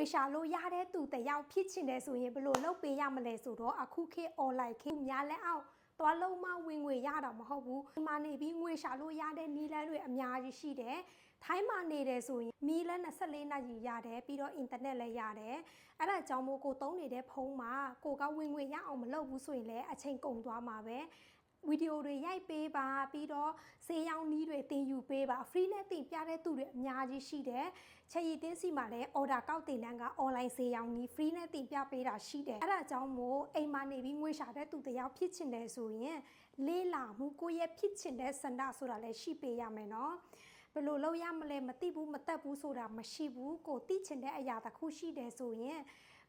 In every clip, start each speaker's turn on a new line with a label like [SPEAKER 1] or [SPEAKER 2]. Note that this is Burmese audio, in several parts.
[SPEAKER 1] ေရှာလို့ရတဲ့သူတယောက်ဖြစ်ချင်တယ်ဆိုရင်ဘယ်လိုလုပ်ပေးရမလဲဆိုတော့အခုခေတ် online ခေတ်များလက်အောင်သွားလုံးမဝင်ငွေရတာမဟုတ်ဘူးဒီမှာနေပြီးငွေရှာလို့ရတဲ့နီလန်းတွေအများကြီးရှိတယ်ထိုင်းမှာနေတယ်ဆိုရင်မီလန်း24နာရီရတယ်ပြီးတော့အင်တာနက်လည်းရတယ်အဲ့ဒါကြောင့်မို့ကိုသုံးနေတဲ့ဖုန်းမှာကိုကဝင်ငွေရအောင်မလုပ်ဘူးဆိုရင်လည်းအချိန်ကုန်သွားမှာပဲ ဗီဒီယိုတွေရိုက်ပေးပါပြီးတော့ဈေးရောင်းနီးတွေတင်ယူပေးပါ free နဲ့တင်ပြတဲ့သူတွေအများကြီးရှိတယ်ချက်ရည်တင်းစီမှာလည်း order ကောက်တင်တန်းက online ဈေးရောင်းနီး free နဲ့တင်ပြပေးတာရှိတယ်အဲ့ဒါကြောင့်မို့အိမ်မှာနေပြီးငွေရှာတဲ့သူတယောက်ဖြစ်ချင်တယ်ဆိုရင်လေးလာမှုကိုယ့်ရဲ့ဖြစ်ချင်တဲ့စန္ဒဆိုတာလည်းရှိပေးရမယ်နော်ဘယ်လိုလုပ်ရမလဲမသိဘူးမတက်ဘူးဆိုတာမရှိဘူးကိုသိချင်တဲ့အရာတစ်ခုရှိတယ်ဆိုရင်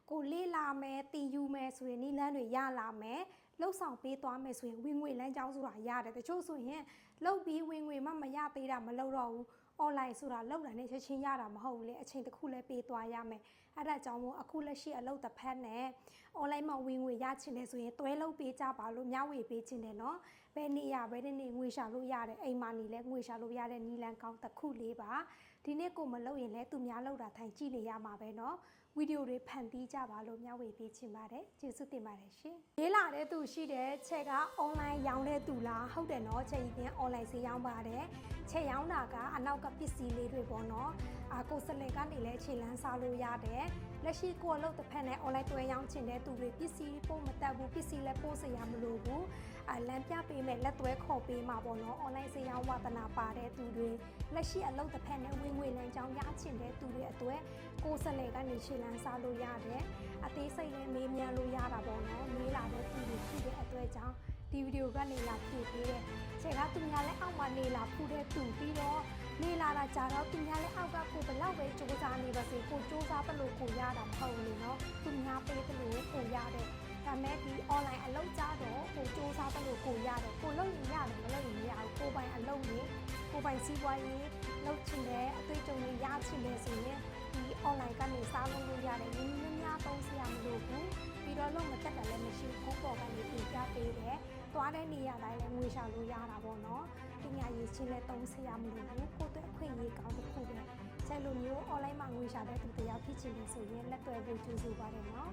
[SPEAKER 1] ကိုလေးလာမယ်တင်ယူမယ်ဆိုရင်နီလန်းတွေရလာမယ်လှုပ်ဆောင်ပေးသွားမယ်ဆိုရင်ဝင်ငွေလမ်းကြောင်းဆိုတာရတယ်တချို့ဆိုရင်လှုပ်ပြီးဝင်ငွေမှမရသေးတာမလုပ်တော့ဘူး online ဆိုတာလောက်တာနဲ့ချက်ချင်းရတာမဟုတ်ဘူးလေအချိန်တစ်ခုလည်းပေးသွားရမယ်အဲ့ဒါကြောင့်မို့အခုလက်ရှိအလုပ်တစ်ဖက်နဲ့ online မှာဝင်ငွေရချင်တယ်ဆိုရင်တွဲလုပ်ပေးကြပါလို့မျှဝေပေးခြင်းတယ်နော်ဘယ်နေရဘယ်နေငွေရှာလို့ရတယ်အိမ်မှာနေလဲငွေရှာလို့ရတဲ့နီလန်ကောင်းတစ်ခုလေးပါဒီနေ့ကိုမလုပ်ရင်လည်းသူများလောက်တာထိုင်ကြည့်နေရမှာပဲနော်ဗီဒီယိုတွေဖန်တီးကြပါလို့မျှဝေပေးခြင်းပါတယ်ကျေးဇူးတင်ပါတယ်ရှင်ရေးလာတဲ့သူရှိတယ်ချက်က online ရောင်းတဲ့သူလားဟုတ်တယ်နော်ချက်ကြီးတင် online ဈေးရောင်းပါတယ်ချက်ရောင်းတာကအနောက်ကပစ္စည်းလေးတွေပေါ့နော်အာကိုစလဲကနေလည်းခြေလန်းစားလို့ရတယ်လက်ရှိကိုအလုပ်တစ်ဖက်နဲ့ online တွဲရောင်းချင်တဲ့သူတွေပစ္စည်းပို့မတက်ဘူးပစ္စည်းလည်းပို့စရာမလိုဘူးအာလမ်းပြပေးမယ်လက်သွဲခေါ်ပေးမှာပေါ့နော် online ဈေးရောင်းဝါသနာပါတဲ့သူတွေလက်ရှိအလုပ်တစ်ဖက်နဲ့ဝင်ငွေလမ်းကြောင်းရချင်တဲ့သူတွေအတွက်ကိုစလဲကနေခြေလန်းစားလို့ရတယ်အသေးစိတ်လည်းမေးမြန်းလို့ရတာပေါ့နော်မေးလာတဲ့သူတွေရှိတဲ့အတွက်ကြောင့်ဒီဗီဒီယိုကနေလာဖြည့်ပေးတဲ့ခြေကသူများလည်းအောက်မှာနေလာဖူးတဲ့သူပြီးတော့နေလာတာကြာတော့သူများလည်းအောက်ကကိုဘလောက်ပဲစူးစမ်းနေပါစေ ကိုစူးစမ်းဘလို့ကိုရတာမဟုတ်ဘူးနော်သူများပေးတယ်လို့ကိုရတဲ့ဒါမဲ့ဒီ online အလုပ်ကြတော့ကိုစူးစမ်းဘလို့ကိုရတယ်ကိုလုပ်ရင်ရတယ်မလုပ်ရင်မရဘူးကိုပိုင်အလုပ်နဲ့ကိုပိုင်စီးပွားရေးလုပ်ချင်တဲ့အတွေ့အကြုံတွေရချင်တယ်ဆိုရင်ဒီ online ကနေစားလို့လို့ရတယ်ရင်းနှီးများသုံးစရာမလိုဘူးပြီးတော့လုံးမတက်တယ်လည်းမရှိဘူးပေါ်ကနေပြင်ပြပေးတယ်သွားတဲ့နေရာတိုင်းလည်းငွေရှာလို့ရတာပေါ့နော်ပညာရေးချင်းလည်းသုံးစရာမလိုဘူးကိုယ့်အတွက်အခွင့်အရေးကောင်းတစ်ခုပဲ ဆက်လိုမျိုး online မှာငွေရှာတဲ့သူတယောက်ဖြစ်ချင်တယ်ဆိုရင်လက်တွဲဖို့ကြိုးစားပါတယ်နော်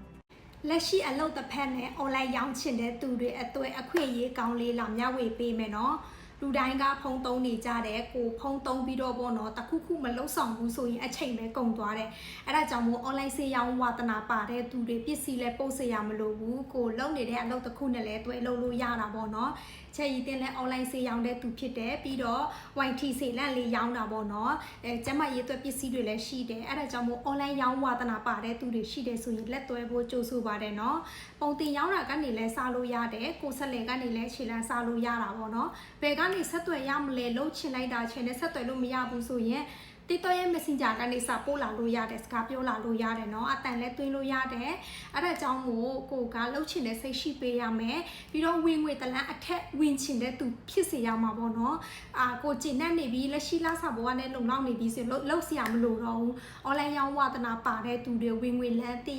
[SPEAKER 1] လက်ရှိအလုပ်တစ်ဖက်နဲ့ online ရောင်းချင်တဲ့သူတွေအတွေ့အခွင့်အရေးကောင်းလေးလာမျှဝေပေးမယ်နော်လူတိုင်းကဖုံးသုံးနေကြတယ်ကိုဖုံးသုံးပြီးတော့ပေါ့နော်တခုခုမလုံဆောင်ဘူးဆိုရင်အချိန်ပဲကုန်သွားတယ်အဲ့ဒါကြောင့်မို့ online ဆေးရောင်းဝါသနာပါတဲ့သူတွေပစ္စည်းလဲပို့စရာမလိုဘူးကိုလုံနေတဲ့အလုပ်တစ်ခုနဲ့လဲတွဲလုပ်လို့ရတာပေါ့နော် ချက်ရီတင်လဲ online ဆေးရောင်းတဲ့သူဖြစ်တယ်ပြီးတော့ YT ဆေးလန့်လေးရောင်းတာပေါ့နော်အဲကျမရေးအတွက်ပစ္စည်းတွေလည်းရှိတယ်အဲ့ဒါကြောင့်မို့ online ရောင်းဝါသနာပါတဲ့သူတွေရှိတယ်ဆိုရင်လက်တွဲဖို့ကြိုးဆိုပါတယ်နော်ပုံတင်ရောင်းတာကနေလဲစားလို့ရတယ်ကိုဆက်လေကနေလဲခြေလန်းစားလို့ရတာပေါ့နော်ဘယ်ကနေဆက်သွယ်ရမလဲလှုပ်ချင်လိုက်တာချင်နဲ့ဆက်သွယ်လို့မရဘူးဆိုရင် TikTok ရဲ့ Messenger ကနေစာပို့လာလို့ရတယ်စကားပြောလာလို့ရတယ်เนาะအတန်လည်းသွင်းလို့ရတယ်အဲ့ဒါကြောင့်မို့ကိုကလှုပ်ချင်တဲ့စိတ်ရှိပေးရမယ်ပြီးတော့ဝင်ငွေတလန်းအထက်ဝင်ချင်တဲ့သူဖြစ်စေရမှာပေါ့เนาะအာကိုကျင်နဲ့နေပြီးလက်ရှိလာစာဘဝနဲ့လုံလောက်နေပြီးဆိုလှုပ်လှုပ်เสียမလို့တော့ဘူး online ရောင်းဝါသနာပါတဲ့သူတွေဝင်ငွေလန်းတရ